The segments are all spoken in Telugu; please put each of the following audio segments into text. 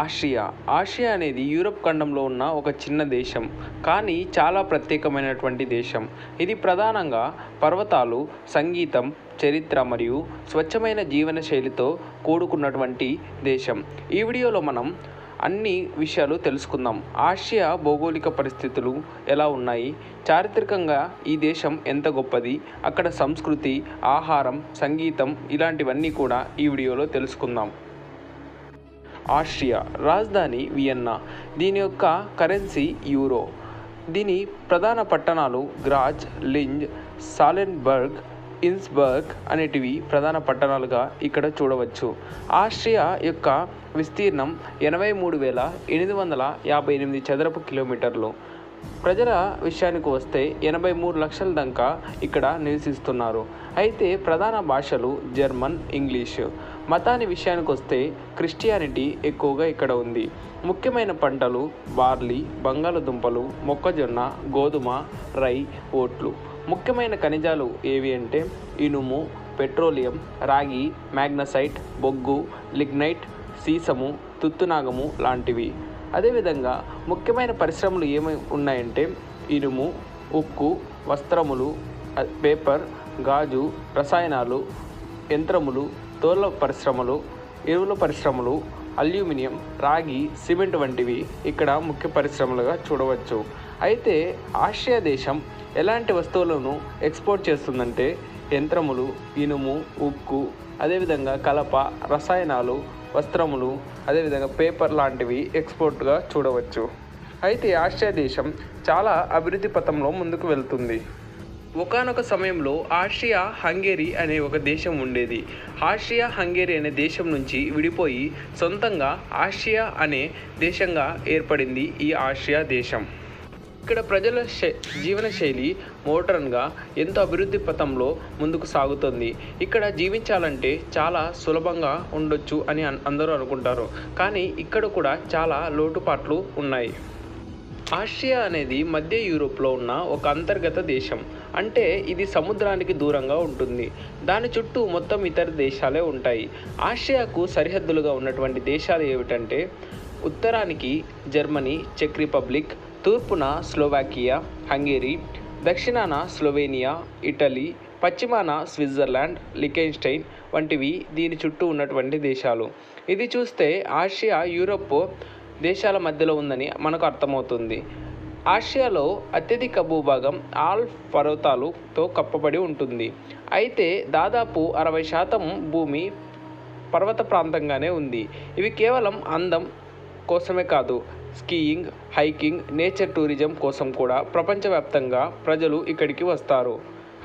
ఆస్ట్రియా ఆస్ట్రియా అనేది యూరప్ ఖండంలో ఉన్న ఒక చిన్న దేశం కానీ చాలా ప్రత్యేకమైనటువంటి దేశం. ఇది ప్రధానంగా పర్వతాలు సంగీతం చరిత్ర మరియు స్వచ్ఛమైన జీవన శైలితో కూడుకున్నటువంటి దేశం. ఈ వీడియోలో మనం అన్ని విషయాలు తెలుసుకుందాం. ఆసియా భౌగోళిక పరిస్థితులు ఎలా ఉన్నాయి? చారిత్రకంగా ఈ దేశం ఎంత గొప్పది? అక్కడ సంస్కృతి ఆహారం సంగీతం ఇలాంటివన్నీ కూడా ఈ వీడియోలో తెలుసుకుందాం. ఆస్ట్రియా రాజధాని వియన్నా. దీని యొక్క కరెన్సీ యూరో. దీని ప్రధాన పట్టణాలు గ్రాజ్ లింజ్ సాలెన్బర్గ్ ఇన్స్బర్గ్ అనేటివి ప్రధాన పట్టణాలుగా ఇక్కడ చూడవచ్చు. ఆస్ట్రియా యొక్క విస్తీర్ణం ఎనభై మూడు వేల ఎనిమిది వందల యాభై ఎనిమిది చదరపు కిలోమీటర్లు. ప్రజల విషయానికి వస్తే ఎనభై మూడు లక్షల దాకా ఇక్కడ నివసిస్తున్నారు. అయితే ప్రధాన భాషలు జర్మన్ ఇంగ్లీషు. మతాని విషయానికి వస్తే క్రిస్టియానిటీ ఎక్కువగా ఇక్కడ ఉంది. ముఖ్యమైన పంటలు బార్లీ బంగాళదుంపలు మొక్కజొన్న గోధుమ రై ఓట్లు. ముఖ్యమైన ఖనిజాలు ఏవి అంటే ఇనుము పెట్రోలియం రాగి మ్యాగ్నసైట్ బొగ్గు లిగ్నైట్ సీసము తుత్తునాగము లాంటివి. అదేవిధంగా ముఖ్యమైన పరిశ్రమలు ఏమి ఉన్నాయంటే ఇనుము ఉక్కు వస్త్రములు పేపర్ గాజు రసాయనాలు యంత్రములు తోళ్ళ పరిశ్రమలు ఎరువుల పరిశ్రమలు అల్యూమినియం రాగి సిమెంట్ వంటివి ఇక్కడ ముఖ్య పరిశ్రమలుగా చూడవచ్చు. అయితే ఆసియా దేశం ఎలాంటి వస్తువులను ఎక్స్పోర్ట్ చేస్తుందంటే యంత్రములు ఇనుము ఉక్కు అదేవిధంగా కలప రసాయనాలు వస్త్రములు అదేవిధంగా పేపర్ లాంటివి ఎక్స్పోర్ట్గా చూడవచ్చు. అయితే ఆసియా దేశం చాలా అభివృద్ధి పథంలో ముందుకు వెళ్తుంది. ఒకానొక సమయంలో ఆస్ట్రియా హంగేరీ అనే ఒక దేశం ఉండేది. ఆస్ట్రియా హంగేరీ అనే దేశం నుంచి విడిపోయి సొంతంగా ఆస్ట్రియా అనే దేశంగా ఏర్పడింది ఈ ఆస్ట్రియా దేశం. ఇక్కడ ప్రజల శై జీవన శైలి మోడర్న్గా ఎంతో అభివృద్ధి పథంలో ముందుకు సాగుతుంది. ఇక్కడ జీవించాలంటే చాలా సులభంగా ఉండొచ్చు అని అందరూ అనుకుంటారు. కానీ ఇక్కడ కూడా చాలా లోటుపాట్లు ఉన్నాయి. ఆస్ట్రియా అనేది మధ్య యూరోప్లో ఉన్న ఒక అంతర్గత దేశం. అంటే ఇది సముద్రానికి దూరంగా ఉంటుంది. దాని చుట్టూ మొత్తం ఇతర దేశాలే ఉంటాయి. ఆసియాకు సరిహద్దులుగా ఉన్నటువంటి దేశాలు ఏమిటంటే ఉత్తరానికి జర్మనీ చెక్ రిపబ్లిక్ తూర్పున స్లోవాకియా హంగేరీ దక్షిణాన స్లోవేనియా ఇటలీ పశ్చిమాన స్విట్జర్లాండ్ లికెన్స్టైన్ వంటివి దీని చుట్టూ ఉన్నటువంటి దేశాలు. ఇది చూస్తే ఆసియా యూరప్ దేశాల మధ్యలో ఉందని మనకు అర్థమవుతుంది. ఆసియాలో అత్యధిక భూభాగం ఆల్ పర్వతాలతో కప్పబడి ఉంటుంది. అయితే దాదాపు అరవై శాతం భూమి పర్వత ప్రాంతంగానే ఉంది. ఇవి కేవలం అందం కోసమే కాదు స్కీయింగ్ హైకింగ్ నేచర్ టూరిజం కోసం కూడా ప్రపంచవ్యాప్తంగా ప్రజలు ఇక్కడికి వస్తారు.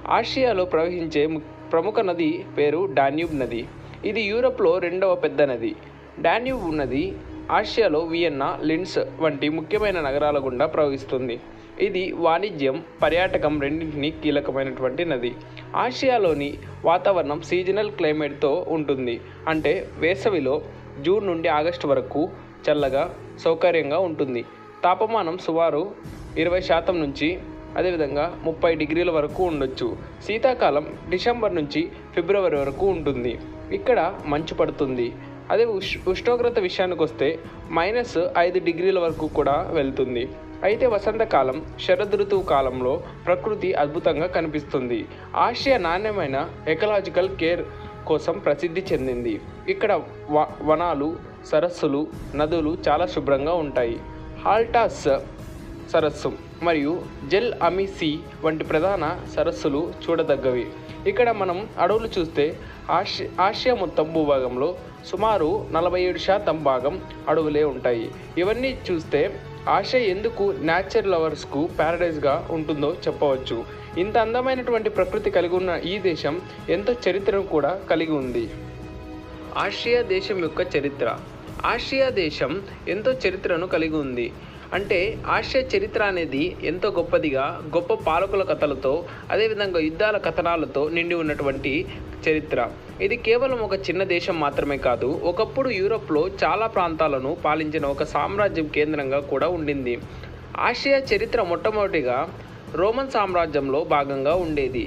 ఆసియాలో ప్రవహించే ము- ప్రముఖ నది పేరు డాన్యూబ్ నది. ఇది యూరప్లో రెండవ పెద్ద నది. డాన్యూబ్ నది ఆసియాలో వియన్నా లిన్స్ వంటి ముఖ్యమైన నగరాల గుండా ప్రవహిస్తుంది. ఇది వాణిజ్యం పర్యాటకం రెండింటినీ కీలకమైనటువంటి నది. ఆసియాలోని వాతావరణం సీజనల్ క్లైమేట్తో ఉంటుంది. అంటే వేసవిలో జూన్ నుండి ఆగస్టు వరకు చల్లగా సౌకర్యంగా ఉంటుంది. తాపమానం సుమారు ఇరవై శాతం నుంచి అదేవిధంగా ముప్పై డిగ్రీల వరకు ఉండొచ్చు. శీతాకాలం డిసెంబర్ నుంచి ఫిబ్రవరి వరకు ఉంటుంది. ఇక్కడ మంచు పడుతుంది. అదే ఉష్ ఉష్ణోగ్రత విషయానికి వస్తే మైనస్ ఐదు డిగ్రీల వరకు కూడా వెళ్తుంది. అయితే వసంతకాలం శరదృతువు కాలంలో ప్రకృతి అద్భుతంగా కనిపిస్తుంది. ఆసియా నాణ్యమైన ఎకలాజికల్ కేర్ కోసం ప్రసిద్ధి చెందింది. ఇక్కడ వ వనాలు సరస్సులు నదులు చాలా శుభ్రంగా ఉంటాయి. హాల్టాస్ సరస్సు మరియు జెల్ అమిసి వంటి ప్రధాన సరస్సులు చూడదగ్గవి. ఇక్కడ మనం అడవులు చూస్తే ఆసియా మొత్తం భూభాగంలో సుమారు నలభై ఏడు శాతం భాగం అడవులే ఉంటాయి. ఇవన్నీ చూస్తే ఆసియా ఎందుకు న్యాచర్ లవర్స్కు ప్యారడైజ్గా ఉంటుందో చెప్పవచ్చు. ఇంత అందమైనటువంటి ప్రకృతి కలిగి ఉన్న ఈ దేశం ఎంతో చరిత్రను కూడా కలిగి ఉంది. ఆసియా దేశం యొక్క చరిత్ర. ఆసియా దేశం ఎంతో చరిత్రను కలిగి ఉంది. అంటే ఆసియా చరిత్ర అనేది ఎంతో గొప్పదిగా గొప్ప పాలకుల కథలతో అదేవిధంగా యుద్ధాల కథనాలతో నిండి ఉన్నటువంటి చరిత్ర. ఇది కేవలం ఒక చిన్న దేశం మాత్రమే కాదు ఒకప్పుడు యూరోప్లో చాలా ప్రాంతాలను పాలించిన ఒక సామ్రాజ్యం కేంద్రంగా కూడా ఉండింది. ఆసియా చరిత్ర మొట్టమొదటిగా రోమన్ సామ్రాజ్యంలో భాగంగా ఉండేది.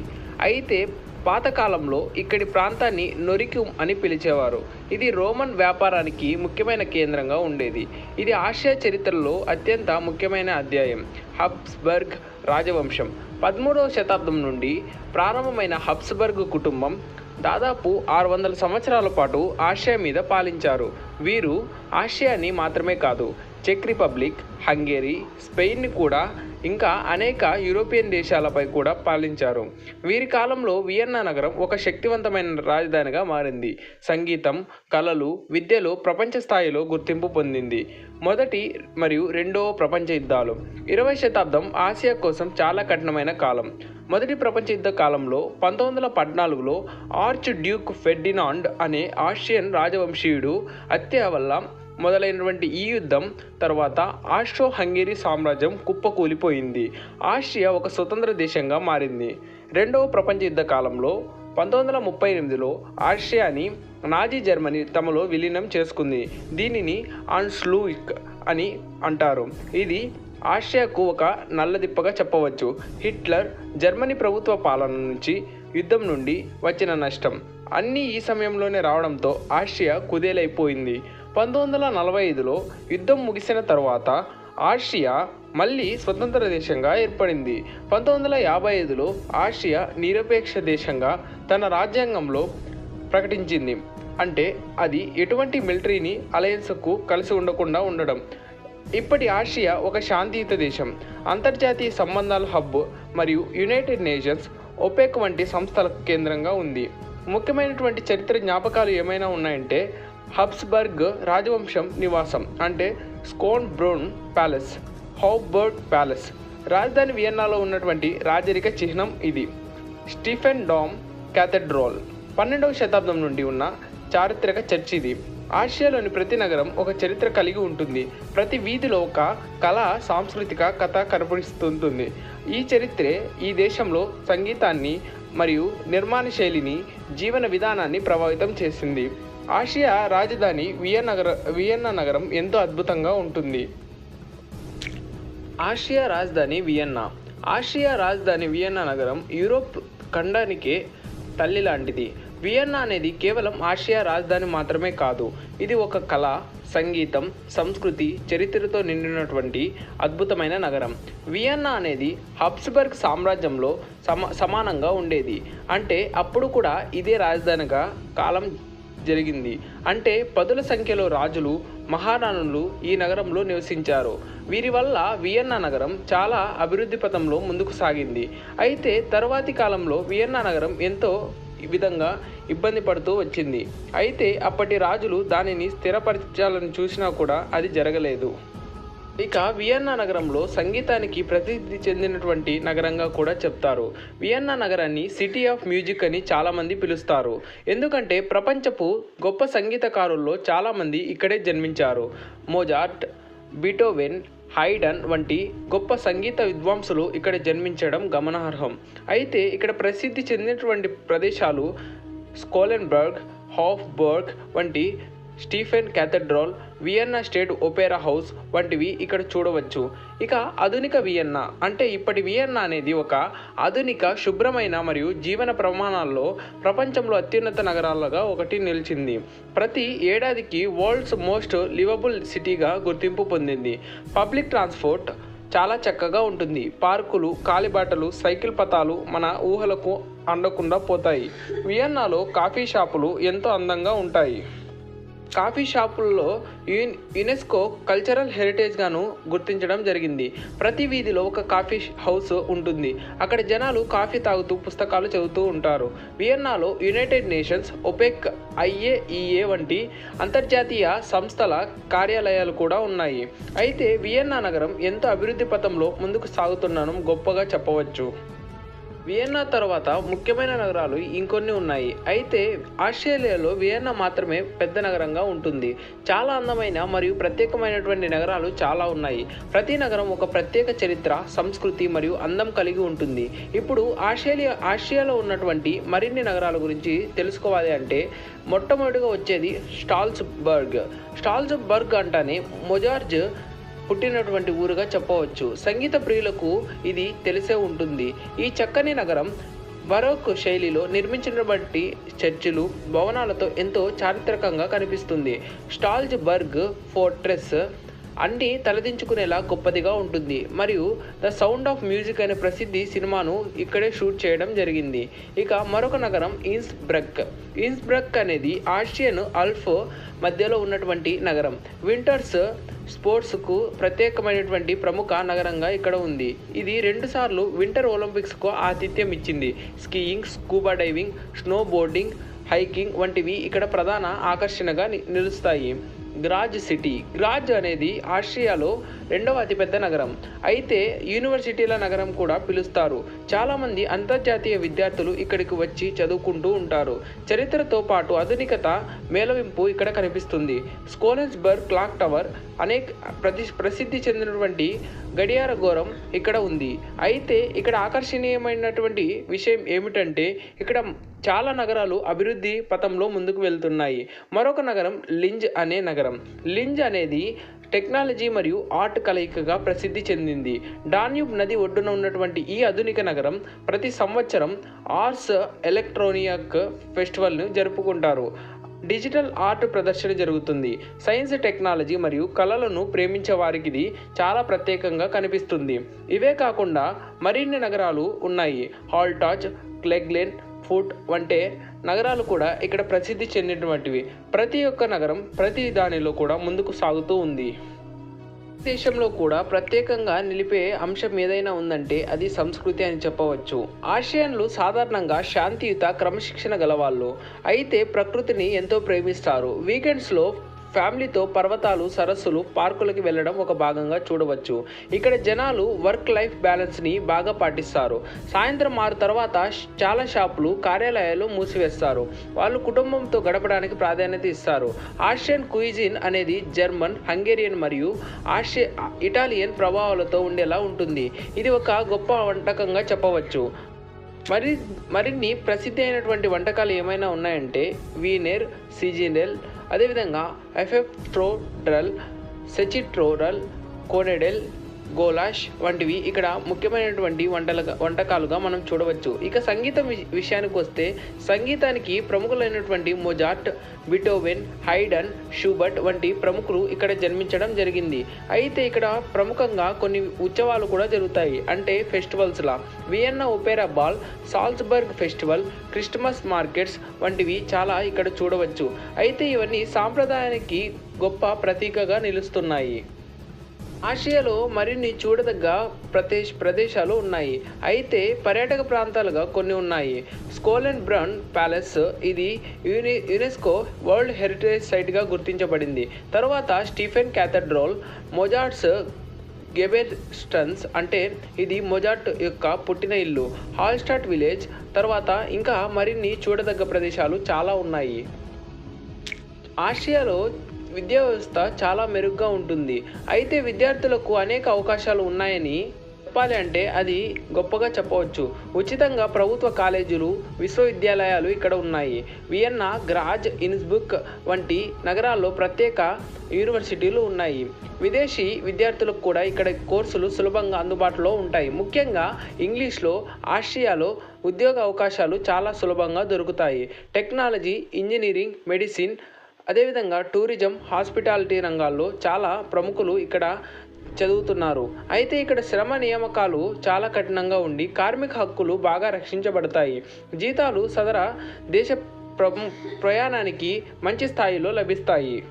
అయితే పాతకాలంలో ఇక్కడి ప్రాంతాన్ని నొరిక్యూమ్ అని పిలిచేవారు. ఇది రోమన్ వ్యాపారానికి ముఖ్యమైన కేంద్రంగా ఉండేది. ఇది ఆసియా చరిత్రలో అత్యంత ముఖ్యమైన అధ్యాయం. హబ్స్బర్గ్ రాజవంశం. పదమూడవ శతాబ్దం నుండి ప్రారంభమైన హబ్స్బర్గ్ కుటుంబం దాదాపు ఆరు వందల సంవత్సరాల పాటు ఆసియా మీద పాలించారు. వీరు ఆసియాని మాత్రమే కాదు చెక్ రిపబ్లిక్ హంగేరీ స్పెయిన్ని కూడా ఇంకా అనేక యూరోపియన్ దేశాలపై కూడా పాలించారు. వీరి కాలంలో వియన్నా నగరం ఒక శక్తివంతమైన రాజధానిగా మారింది. సంగీతం కళలు విద్యలో ప్రపంచ స్థాయిలో గుర్తింపు పొందింది. మొదటి మరియు రెండవ ప్రపంచ యుద్ధాలు. ఇరవై శతాబ్దం ఆసియా కోసం చాలా కఠినమైన కాలం. మొదటి ప్రపంచ యుద్ధ కాలంలో పంతొమ్మిది వందల పద్నాలుగులో ఆర్చ్ డ్యూక్ ఫెర్డినాండ్ అనే ఆస్ట్రియన్ రాజవంశీయుడు హత్య వల్ల మొదలైనటువంటి ఈ యుద్ధం తర్వాత ఆస్ట్రో హంగేరీ సామ్రాజ్యం కుప్పకూలిపోయింది. ఆస్ట్రియా ఒక స్వతంత్ర దేశంగా మారింది. రెండవ ప్రపంచ యుద్ధ కాలంలో పంతొమ్మిది వందల ముప్పై ఎనిమిదిలో ఆస్ట్రియాని నాజీ జర్మనీ తమలో విలీనం చేసుకుంది. దీనిని ఆన్స్లూయిక్ అని అంటారు. ఇది ఆసియాకు ఒక నల్లదిప్పగా చెప్పవచ్చు. హిట్లర్ జర్మనీ ప్రభుత్వ పాలన నుంచి యుద్ధం నుండి వచ్చిన నష్టం. అన్నీ ఈ సమయంలోనే రావడంతో ఆసియా కుదేలైపోయింది. పంతొమ్మిది వందల నలభై ఐదులో యుద్ధం ముగిసిన తర్వాత ఆసియా మళ్ళీ స్వతంత్ర దేశంగా ఏర్పడింది. పంతొమ్మిది వందల యాభై ఐదులో ఆసియా నిరపేక్ష దేశంగా తన రాజ్యాంగంలో ప్రకటించింది. అంటే అది ఎటువంటి మిలిటరీని అలయన్స్కు కలిసి ఉండకుండా ఉండడం. ఇప్పటి ఆసియా ఒక శాంతియుత దేశం. అంతర్జాతీయ సంబంధాల హబ్ మరియు యునైటెడ్ నేషన్స్ ఒపెక్ వంటి సంస్థల కేంద్రంగా ఉంది. ముఖ్యమైనటువంటి చరిత్ర జ్ఞాపకాలు ఏమైనా ఉన్నాయంటే హబ్స్బర్గ్ రాజవంశం నివాసం అంటే Schonbrunn palace Hofburg palace. రాజధాని వియన్నాలో ఉన్నటువంటి రాజరిక చిహ్నం ఇది. Stephen Dom cathedral. పన్నెండవ శతాబ్దం నుండి ఉన్న చారిత్రక చర్చ్ ఇది. ఆసియాలోని ప్రతి నగరం ఒక చరిత్ర కలిగి ఉంటుంది. ప్రతి వీధిలో ఒక కళ సాంస్కృతిక కథ కనపడిస్తుంటుంది ఈ చరిత్రే ఈ దేశంలో సంగీతాన్ని మరియు నిర్మాణ శైలిని జీవన విధానాన్ని ప్రభావితం చేసింది. ఆసియా రాజధాని వియన్ నగర వియన్నా నగరం ఎంతో అద్భుతంగా ఉంటుంది. ఆసియా రాజధాని వియన్నా. ఆసియా రాజధాని వియన్నా నగరం యూరోప్ ఖండానికే తల్లి లాంటిది. వియన్నా అనేది కేవలం ఆసియా రాజధాని మాత్రమే కాదు ఇది ఒక కళ సంగీతం సంస్కృతి చరిత్రతో నిండినటువంటి అద్భుతమైన నగరం. వియన్నా అనేది హబ్స్బర్గ్ సామ్రాజ్యంలో సమ సమానంగా ఉండేది. అంటే అప్పుడు కూడా ఇదే రాజధానిగా కాలం జరిగింది. అంటే పదుల సంఖ్యలో రాజులు మహారాణులు ఈ నగరంలో నివసించారు. వీరి వల్ల వియన్నా నగరం చాలా అభివృద్ధి పథంలో ముందుకు సాగింది. అయితే తరువాతి కాలంలో వియన్నా నగరం ఎంతో విధంగా ఇబ్బంది పడుతూ వచ్చింది. అయితే అప్పటి రాజులు దానిని స్థిరపరచాలని చూసినా కూడా అది జరగలేదు. ఇక వియన్నా నగరంలో సంగీతానికి ప్రసిద్ధి చెందినటువంటి నగరంగా కూడా చెప్తారు. వియన్నా నగరాన్ని సిటీ ఆఫ్ మ్యూజిక్ అని చాలామంది పిలుస్తారు. ఎందుకంటే ప్రపంచపు గొప్ప సంగీతకారుల్లో చాలామంది ఇక్కడే జన్మించారు. మోజార్ట్ బీటోవెన్ హైడన్ వంటి గొప్ప సంగీత విద్వాంసులు ఇక్కడ జన్మించడం గమనార్హం. అయితే ఇక్కడ ప్రసిద్ధి చెందినటువంటి ప్రదేశాలు స్కోలెన్బర్గ్ హాఫ్బర్గ్ వంటి Stephen cathedral Vienna state opera house వంటివి ఇక్కడ చూడవచ్చు. ఇక ఆధునిక వియన్నా అంటే ఇప్పటి వియన్నా అనేది ఒక ఆధునిక శుభ్రమైన మరియు జీవన ప్రమాణాల్లో ప్రపంచంలో అత్యున్నత నగరాలుగా ఒకటి నిలిచింది. ప్రతి ఏడాదికి వరల్డ్స్ మోస్ట్ లివబుల్ సిటీగా గుర్తింపు పొందింది. పబ్లిక్ ట్రాన్స్పోర్ట్ చాలా చక్కగా ఉంటుంది. పార్కులు కాలిబాటలు సైకిల్ పథాలు మన ఊహలకు అందకుండా పోతాయి. వియన్నాలో కాఫీ షాపులు ఎంతో అందంగా ఉంటాయి. కాఫీ షాపుల్లో యున్ యునెస్కో కల్చరల్ హెరిటేజ్గాను గుర్తించడం జరిగింది. ప్రతి వీధిలో ఒక కాఫీ హౌస్ ఉంటుంది. అక్కడ జనాలు కాఫీ తాగుతూ పుస్తకాలు చదువుతూ ఉంటారు. వియన్నాలో యునైటెడ్ నేషన్స్ ఒపెక్ ఐఏఈఏ వంటి అంతర్జాతీయ సంస్థల కార్యాలయాలు కూడా ఉన్నాయి. అయితే వియన్నా నగరం ఎంతో అభివృద్ధి పథంలో ముందుకు సాగుతున్నాను గొప్పగా చెప్పవచ్చు. వియన్నా తర్వాత ముఖ్యమైన నగరాలు ఇంకొన్ని ఉన్నాయి. అయితే ఆస్ట్రేలియాలో వియన్నా మాత్రమే పెద్ద నగరంగా ఉంటుంది. చాలా అందమైన మరియు ప్రత్యేకమైనటువంటి నగరాలు చాలా ఉన్నాయి. ప్రతి నగరం ఒక ప్రత్యేక చరిత్ర సంస్కృతి మరియు అందం కలిగి ఉంటుంది. ఇప్పుడు ఆస్ట్రేలియా ఆస్ట్రియాలో ఉన్నటువంటి మరిన్ని నగరాల గురించి తెలుసుకోవాలి అంటే మొట్టమొదటిగా వచ్చేది స్టాల్స్బర్గ్. స్టాల్స్బర్గ్ అంటేనే మొజార్జ్ పుట్టినటువంటి ఊరుగా చెప్పవచ్చు. సంగీత ప్రియులకు ఇది తెలిసే ఉంటుంది. ఈ చక్కని నగరం బరోక్ శైలిలో నిర్మించినటువంటి చర్చిలు భవనాలతో ఎంతో చారిత్రకంగా కనిపిస్తుంది. స్టాల్జ్ బర్గ్ ఫోర్ట్రెస్ అన్ని తలదించుకునేలా గొప్పదిగా ఉంటుంది. మరియు ద సౌండ్ ఆఫ్ మ్యూజిక్ అనే ప్రసిద్ధి సినిమాను ఇక్కడే షూట్ చేయడం జరిగింది. ఇక మరొక నగరం ఇన్స్బ్రక్. ఇన్స్బ్రక్ అనేది ఆసియన్ అల్ఫ్ మధ్యలో ఉన్నటువంటి నగరం. వింటర్స్ స్పోర్ట్స్కు ప్రత్యేకమైనటువంటి ప్రముఖ నగరంగా ఇక్కడ ఉంది. ఇది రెండుసార్లు వింటర్ ఒలింపిక్స్కు ఆతిథ్యం ఇచ్చింది. Skiing scuba diving snowboarding hiking వంటివి ఇక్కడ ప్రధాన ఆకర్షణగా ని- నిలుస్తాయి. గ్రాజ్ సిటీ గ్రాజ్ అనేది ఆస్ట్రియాలో రెండవ అతిపెద్ద నగరం. అయితే యూనివర్సిటీల నగరం కూడా పిలుస్తారు. చాలామంది అంతర్జాతీయ విద్యార్థులు ఇక్కడికి వచ్చి చదువుకుంటూ ఉంటారు. చరిత్రతో పాటు ఆధునికత మేళవింపు ఇక్కడ కనిపిస్తుంది. స్కోలెన్స్బర్గ్ క్లాక్ టవర్ అనేక ప్రతి ప్రసిద్ధి చెందినటువంటి గడియార ఘోరం ఇక్కడ ఉంది. అయితే ఇక్కడ ఆకర్షణీయమైనటువంటి విషయం ఏమిటంటే ఇక్కడ చాలా నగరాలు అభివృద్ధి పథంలో ముందుకు వెళ్తున్నాయి. మరొక నగరం లింజ్ అనే నగరం. లింజ్ అనేది టెక్నాలజీ మరియు ఆర్ట్ కలయికగా ప్రసిద్ధి చెందింది. డాన్యూబ్ నది ఒడ్డున ఉన్నటువంటి ఈ ఆధునిక నగరం ప్రతి సంవత్సరం ఆర్ట్స్ ఎలక్ట్రోనియక్ ఫెస్టివల్ను జరుపుకుంటారు. డిజిటల్ ఆర్ట్ ప్రదర్శన జరుగుతుంది. సైన్స్ టెక్నాలజీ మరియు కళలను ప్రేమించే వారికి ఇది చాలా ప్రత్యేకంగా కనిపిస్తుంది. ఇవే కాకుండా మరిన్ని నగరాలు ఉన్నాయి. హాల్టాచ్ క్లెగ్లెన్ ఫుడ్ వంటి నగరాలు కూడా ఇక్కడ ప్రసిద్ధి చెందినటువంటివి. ప్రతి ఒక్క నగరం ప్రతి దానిలో కూడా ముందుకు సాగుతూ ఉంది. దేశంలో కూడా ప్రత్యేకంగా నిలిపే అంశం ఏదైనా ఉందంటే అది సంస్కృతి అని చెప్పవచ్చు. ఆసియన్లు సాధారణంగా శాంతియుత క్రమశిక్షణ గలవాళ్ళు. అయితే ప్రకృతిని ఎంతో ప్రేమిస్తారు. వీకెండ్స్లో ఫ్యామిలీతో పర్వతాలు సరస్సులు పార్కులకి వెళ్ళడం ఒక భాగంగా చూడవచ్చు. ఇక్కడ జనాలు వర్క్ లైఫ్ బ్యాలెన్స్ని బాగా పాటిస్తారు. సాయంత్రం ఆరు తర్వాత చాలా షాపులు కార్యాలయాలు మూసివేస్తారు. వాళ్ళు కుటుంబంతో గడపడానికి ప్రాధాన్యత ఇస్తారు. ఆస్ట్రియన్ కుయిజిన్ అనేది జర్మన్ హంగేరియన్ మరియు ఆస్ట్రే ఇటాలియన్ ప్రభావాలతో ఉండేలా ఉంటుంది. ఇది ఒక గొప్ప వంటకంగా చెప్పవచ్చు. మరి మరిన్ని ప్రసిద్ధి అయినటువంటి వంటకాలు ఏమైనా ఉన్నాయంటే వీనెర్ సిజినెల్ అదేవిధంగా ఎఫెఫ్ట్రోడ్రల్ సెచిట్రోరల్ కోనెడెల్ గోలాష్ వంటివి ఇక్కడ ముఖ్యమైనటువంటి వంటలుగా వంటకాలుగా మనం చూడవచ్చు. ఇక సంగీతం వి- విషయానికి వస్తే సంగీతానికి ప్రముఖులైనటువంటి మొజార్ట్ బిటోవెన్ హైడన్ షూబర్ట్ వంటి ప్రముఖులు ఇక్కడ జన్మించడం జరిగింది. అయితే ఇక్కడ ప్రముఖంగా కొన్ని ఉత్సవాలు కూడా జరుగుతాయి. అంటే ఫెస్టివల్స్లా. Vienna opera ball Salzburg festival Christmas markets వంటివి చాలా ఇక్కడ చూడవచ్చు. అయితే ఇవన్నీ సాంప్రదాయానికి గొప్ప ప్రతీకగా నిలుస్తున్నాయి. ఆసియాలో మరిన్ని చూడదగ్గ ప్రదేశ్ ప్రదేశాలు ఉన్నాయి. అయితే పర్యాటక ప్రాంతాలుగా కొన్ని ఉన్నాయి. స్కోలెన్ బ్రన్ ప్యాలెస్ ఇది యుని యునెస్కో వరల్డ్ హెరిటేజ్ సైట్గా గుర్తించబడింది. తర్వాత స్టీఫెన్ క్యాథడ్రోల్ మొజార్ట్స్ గెబెర్స్టన్స్ అంటే ఇది మొజార్ట్ యొక్క పుట్టిన ఇల్లు. హాల్స్టాట్ విలేజ్ తర్వాత ఇంకా మరిన్ని చూడదగ్గ ప్రదేశాలు చాలా ఉన్నాయి. ఆసియాలో విద్యా వ్యవస్థ చాలా మెరుగ్గా ఉంటుంది. అయితే విద్యార్థులకు అనేక అవకాశాలు ఉన్నాయని చెప్పాలి అంటే అది గొప్పగా చెప్పవచ్చు. ఉచితంగా ప్రభుత్వ కాలేజీలు విశ్వవిద్యాలయాలు ఇక్కడ ఉన్నాయి. వియన్నా గ్రాజ్ ఇన్స్బుక్ వంటి నగరాల్లో ప్రత్యేక యూనివర్సిటీలు ఉన్నాయి. విదేశీ విద్యార్థులకు కూడా ఇక్కడ కోర్సులు సులభంగా అందుబాటులో ఉంటాయి. ముఖ్యంగా ఇంగ్లీష్లో ఆసియాలో ఉద్యోగ అవకాశాలు చాలా సులభంగా దొరుకుతాయి. టెక్నాలజీ ఇంజనీరింగ్ మెడిసిన్ అదేవిధంగా టూరిజం హాస్పిటాలిటీ రంగాల్లో చాలా ప్రముఖులు ఇక్కడ చదువుతున్నారు. అయితే ఇక్కడ శ్రమ నియామకాలు చాలా కఠినంగా ఉండి కార్మిక హక్కులు బాగా రక్షించబడతాయి. జీతాలు సదర దేశ ప్రయాణానికి మంచి స్థాయిలో లభిస్తాయి.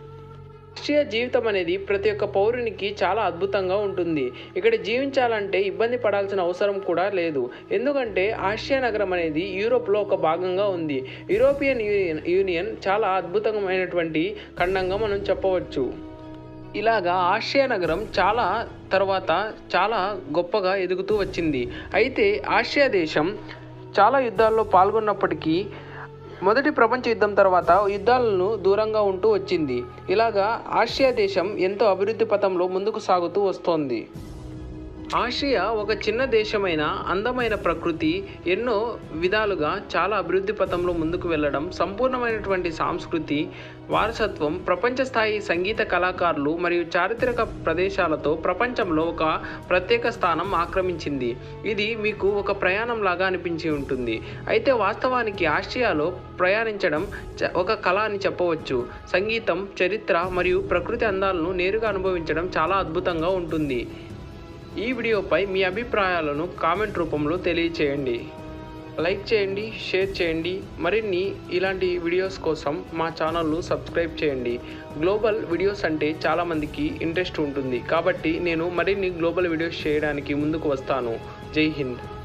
రాష్ట్రీయ జీవితం అనేది ప్రతి ఒక్క పౌరునికి చాలా అద్భుతంగా ఉంటుంది. ఇక్కడ జీవించాలంటే ఇబ్బంది పడాల్సిన అవసరం కూడా లేదు. ఎందుకంటే ఆసియా నగరం అనేది యూరోప్లో ఒక భాగంగా ఉంది. యూరోపియన్ యూనియన్ యూనియన్ చాలా అద్భుతమైనటువంటి ఖండంగా మనం చెప్పవచ్చు. ఇలాగా ఆసియా నగరం చాలా తర్వాత చాలా గొప్పగా ఎదుగుతూ వచ్చింది. అయితే ఆసియా దేశం చాలా యుద్ధాల్లో పాల్గొన్నప్పటికీ మొదటి ప్రపంచ యుద్ధం తర్వాత యుద్ధాలను దూరంగా ఉంటూ వచ్చింది. ఇలాగా ఆసియా దేశం ఎంతో అభివృద్ధి పథంలో ముందుకు సాగుతూ వస్తోంది. ఆసియా ఒక చిన్న దేశమైన అందమైన ప్రకృతి ఎన్నో విధాలుగా చాలా అభివృద్ధి పథంలో ముందుకు వెళ్ళడం సంపూర్ణమైనటువంటి సాంస్కృతి వారసత్వం ప్రపంచ స్థాయి సంగీత కళాకారులు మరియు చారిత్రక ప్రదేశాలతో ప్రపంచంలో ఒక ప్రత్యేక స్థానం ఆక్రమించింది. ఇది మీకు ఒక ప్రయాణం లాగా అనిపించి ఉంటుంది. అయితే వాస్తవానికి ఆసియాలో ప్రయాణించడం చ- ఒక కళ అని చెప్పవచ్చు. సంగీతం చరిత్ర మరియు ప్రకృతి అందాలను నేరుగా అనుభవించడం చాలా అద్భుతంగా ఉంటుంది. ఈ వీడియోపై మీ అభిప్రాయాలను కామెంట్ రూపంలో తెలియచేయండి. లైక్ చేయండి షేర్ చేయండి. మరిన్ని ఇలాంటి వీడియోస్ కోసం మా ఛానల్ను సబ్స్క్రైబ్ చేయండి. గ్లోబల్ వీడియోస్ అంటే చాలామందికి ఇంట్రెస్ట్ ఉంటుంది. కాబట్టి నేను మరిన్ని గ్లోబల్ వీడియోస్ చేయడానికి ముందుకు వస్తాను. జై హింద్.